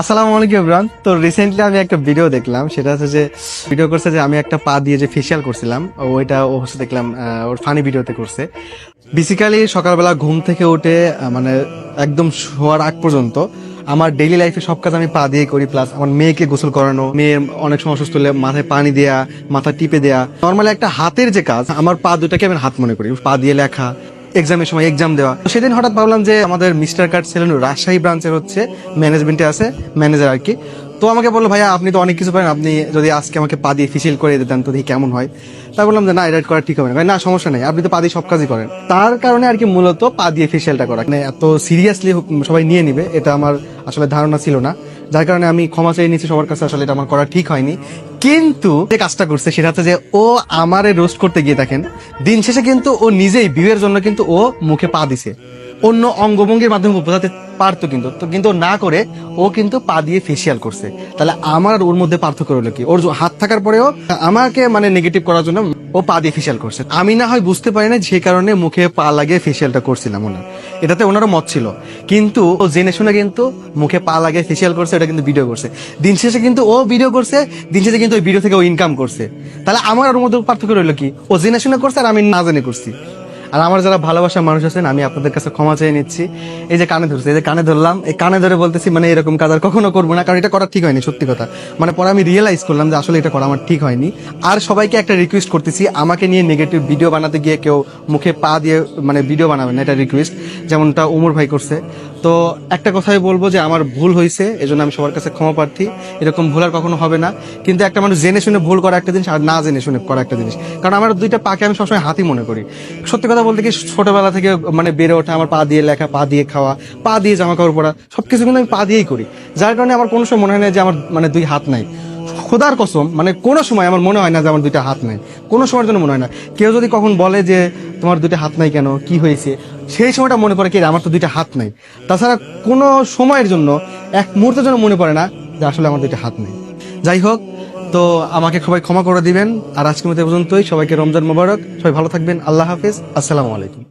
আসসালামু আলাইকুম ইমরান তো রিসেন্টলি আমি একটা ভিডিও দেখলাম। সেটা হচ্ছে যে ভিডিও করছে যে আমি একটা পা দিয়ে যে ফেসিয়াল করছিলাম ওইটা ও হচ্ছে দেখলাম ওর ফানি ভিডিওতে করছে। বেসিক্যালি সকালবেলা ঘুম থেকে উঠে মানে একদম শোয়ার আগ পর্যন্ত আমার ডেইলি লাইফে সব কাজ আমি পা দিয়ে করি প্লাস আমার মেয়েকে গোসল করানো মেয়ে অনেক সময় অসুস্থ হলে মাথায় পানি দেয়া, মাথা টিপে দেয়া। নর্মালি একটা হাতের যে কাজ, আমার পা দুটাকে আমি হাত মনে করি, পা দিয়ে লেখা এক্সামের সময় এক্সাম দেওয়া। তো সেদিন হঠাৎ ভাবলাম যে আমাদের মিস্টার কার্ড সেলেন রাজশাহী ব্রাঞ্চের হচ্ছে ম্যানেজমেন্টে আছে ম্যানেজার আর কি। তো আমাকে বলল, ভাইয়া, আপনি তো অনেক কিছু পারেন, আপনি যদি আজকে আমাকে পা দিয়ে ফিসিল করে দিতেন তো দেখি কেমন হয়। তাই বললাম যে, না, এটা করা ঠিক হবে না। না, সমস্যা নেই, আপনি তো পা দিয়ে সব কাজই করেন। তার কারণে আর কি মূলত পা দিয়ে ফেসিয়ালটা করা। মানে এত সিরিয়াসলি সবাই নিয়ে নিবে, এটা আমার আসলে ধারণা ছিল না। যার কারণে আমি ক্ষমা চেয়ে নিচ্ছি সবার কাছে আসলে এটা আমার করা ঠিক হয়নি। কিন্তু যে কাজটা করছে সেটা হচ্ছে যে ও আমারে রোস্ট করতে গিয়ে দেখেন, দিন শেষে কিন্তু ও নিজেই বিয়ের জন্য কিন্তু ও মুখে পা দিছে। অন্য অঙ্গভঙ্গির মাধ্যমে বোঝাতে পারতো কিন্তু, তো কিন্তু না করে ও কিন্তু পা দিয়ে ফেসিয়াল করছে। তাহলে আমার ওর মধ্যে পার্থক্য রইল কি? ওর হাত থাকার পরেও আমাকে মানে নেগেটিভ করার জন্য ও পা দিয়ে ফেসিয়াল করছে। আমি না হয় বুঝতে পারি না যে কারণে মুখে পা লাগিয়ে ফেসিয়ালটা করছিলাম ওনার। এটাতে ওনারও মত ছিল। কিন্তু ও জেনে শুনে কিন্তু মুখে পা লাগিয়ে ফেসিয়াল করছে, ওটা কিন্তু ভিডিও করছে। দিন শেষে কিন্তু ও ভিডিও করছে, দিন শেষে কিন্তু ওই ভিডিও থেকে ও ইনকাম করছে। তাহলে আমার ওর মধ্যে পার্থক্য রইল কি? ও জেনে শুনে করছে আর আমি না জেনে করছি। আর আমার যারা ভালোবাসার মানুষ আছেন, আমি আপনাদের কাছে ক্ষমা চেয়ে নিচ্ছি। এই যে কানে ধরছে, এই যে কানে ধরলাম, এই কানে ধরে বলতেছি মানে এরকম কাজ আর কখনো করব না, কারণ এটা করা ঠিক হয়নি, সত্যি কথা। মানে পরে আমি রিয়েলাইজ করলাম যে আসলে এটা করা আমার ঠিক হয়নি। আর সবাইকে একটা রিকোয়েস্ট করতেছি, আমাকে নিয়ে নেগেটিভ ভিডিও বানাতে গিয়ে কেউ মুখে পা দিয়ে মানে ভিডিও বানাবেন না, এটা রিকোয়েস্ট যেমনটা উমর ভাই করছে। তো একটা কথাই বলব যে আমার ভুল হয়েছে, এজন্য আমি সবার কাছে ক্ষমা প্রার্থী। এরকম ভুল আর কখনো হবে না। কিন্তু একটা মানুষ জেনে শুনে ভুল করা একটা জিনিস আর না জেনে শুনে করা একটা জিনিস। কারণ আমার দুইটা পাকে আমি সবসময় হাতি মনে করি। সত্যি কথা বলতে কি ছোটবেলা থেকে মানে বেড়ে ওঠা, আমার পা দিয়ে লেখা, পা দিয়ে খাওয়া, পা দিয়ে জামা কাপড় পরা, সবকিছু কিন্তু আমি পা দিয়েই করি। যার কারণে আমার কোনো সময় মনে হয় না যে আমার মানে দুই হাত নাই। খোদার কসম মানে কোনো সময় আমার মনে হয় না যে আমার দুইটা হাত নাই। কোনো সময়ের জন্য মনে হয় না। কেউ যদি কখন বলে যে তোমার দুইটা হাত নাই কেন, কি হয়েছে, সেই সময়টা মনে পড়ে, কি আমার তো দুইটা হাত নাই। তাছাড়া কোনো সময়ের জন্য, এক মুহূর্তের জন্য মনে পড়ে না যে আসলে আমার দুইটা হাত নেই। যাই হোক তো আমাকে সবাই ক্ষমা করে দিবেন। আর আজকের মতো পর্যন্তই। সবাইকে রমজান মোবারক। সবাই ভালো থাকবেন। আল্লাহ হাফিজ। আসসালামু আলাইকুম।